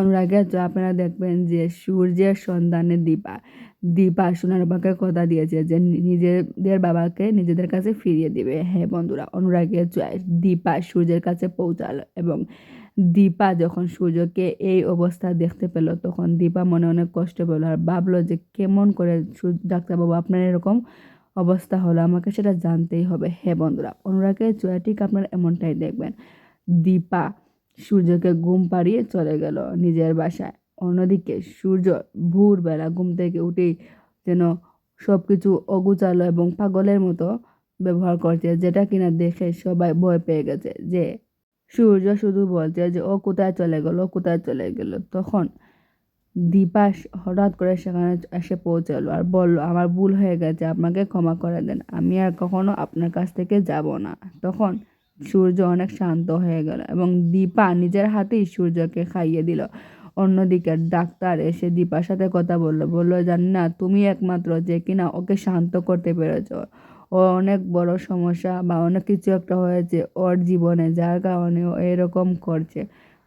অনুরাগে তো আপনারা দেখবেন যে সূর্যের সন্ধানে দীপা দীপা সোনার বাবাকে কথা দিয়েছে যে নিজেদের বাবাকে নিজেদের কাছে ফিরিয়ে দিবে। হ্যাঁ বন্ধুরা অনুরাগে জয় দীপা সূর্যের কাছে পৌঁছালো এবং দীপা যখন সূর্যকে এই অবস্থা দেখতে পেল, তখন দীপা মনে অনেক কষ্ট পেল আর ভাবলো যে কেমন করে ডাক্তারবাবু আপনার এরকম অবস্থা হলো, আমাকে সেটা জানতেই হবে। হ্যাঁ বন্ধুরা অনুরাগের জয় ঠিক আপনারা এমনটাই দেখবেন। দীপা সূর্যকে ঘুম পাড়িয়ে চলে গেল নিজের বাসায়। অন্যদিকে সূর্য ভোরবেলা ঘুম থেকে উঠেই যেন সব কিছু অগুচালো এবং পাগলের মতো ব্যবহার করছে, যেটা কিনা দেখে সবাই ভয় পেয়ে গেছে যে সূর্য শুধু বলছে যে, ও কোথায় চলে গেল? কোথায় চলে গেল? তখন দীপা হঠাৎ করে সেখানে এসে পৌঁছালো আর বলল, আমার ভুল হয়ে গেছে, আপনাকে ক্ষমা করে দেন, আমি আর কখনো আপনার কাছ থেকে যাব না। তখন সূর্য অনেক শান্ত হয়ে গেল এবং দীপা নিজের হাতেই সূর্যকে খাইয়ে দিল। অন্যদিকে ডাক্তার এসে দীপার সাথে কথা বলল বলল জানি না তুমি একমাত্র যে কিনা ওকে শান্ত করতে পেরেছ। ও অনেক বড় সমস্যা বা অনেক কিছু একটা হয়েছে ওর জীবনে, যার কারণে ও এরকম করছে।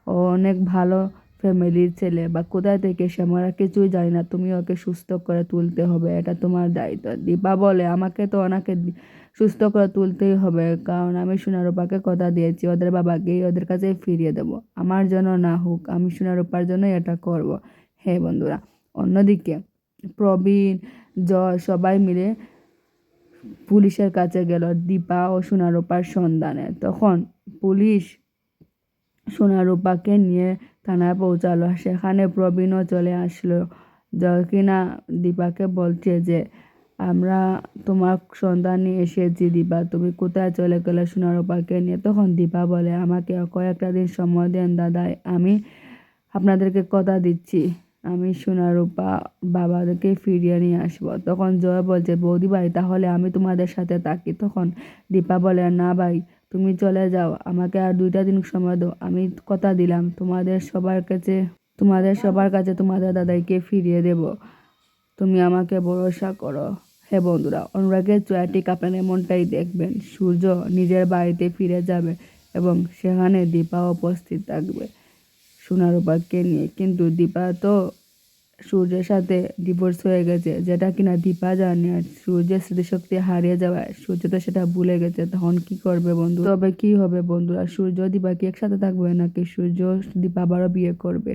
ও অনেক ভালো ফ্যামিলির ছেলে বা কোথায় থেকে সে আমরা কিছুই জানি না। তুমি ওকে সুস্থ করে তুলতে হবে, এটা তোমার দায়িত্ব। দীপা বলে, আমাকে তো ওনাকে সুস্থ করে তুলতেই হবে। কারণ আমি সোনারূপাকে কথা দিয়েছি, ওদের বাবাকেই ওদের কাছে ফিরিয়ে দেবো। আমার জন্য না হোক, আমি সোনারূপার জন্যই এটা করব। হ্যাঁ বন্ধুরা, অন্যদিকে প্রবীণ, জয় সবাই মিলে পুলিশের কাছে গেল দীপা ও সোনারূপার সন্ধানে। তখন পুলিশ সোনারূপাকে নিয়ে থানায় পৌঁছালো। সেখানে প্রবীণও চলে আসলো। যা কিনা দীপাকে বলছে যে, আমরা তোমার সন্তান নিয়ে এসেছি দীপা। তুমি কোথায় চলে গেলে সোনারূপাকে নিয়ে? তখন দীপা বলে, আমাকে কয়েকটা দিন সময় দেন দাদাই আমি আপনাদেরকে কথা দিচ্ছি। আমি সোনারূপা বাবাদেরকে ফিরিয়ে নিয়ে আসব। তখন জয় বলছে, বৌদি ভাই, তাহলে আমি তোমাদের সাথে থাকি। তখন দীপা বলে, না ভাই তুমি চলে যাও, আমাকে আর দুইটা দিন সময় দাও। আমি কথা দিলাম, তোমাদের সবার কাছে, তোমাদের সবার কাছে তোমাদের দাদাইকে ফিরিয়ে দেব। তুমি আমাকে ভরসা করো। হে বন্ধুরা, অনুরাগের চয়াটিক আপনারা এমনটাই দেখবেন। সূর্য নিজের বাড়িতে ফিরে যাবে এবং সেখানে দীপা উপস্থিত থাকবে। সোনারূপাকে নিয়ে। কিন্তু দীপা তো সূর্যের সাথে ডিভোর্স হয়ে গেছে, যেটা কিনা দীপা জানে আর সূর্যের স্মৃতিশক্তি হারিয়ে যাওয়ায় সূর্য তো সেটা ভুলে গেছে, তখন কি করবে বন্ধু? তবে কি হবে বন্ধুরা সূর্য দীপা কি একসাথে থাকবে নাকি সূর্য দীপা আবারও বিয়ে করবে?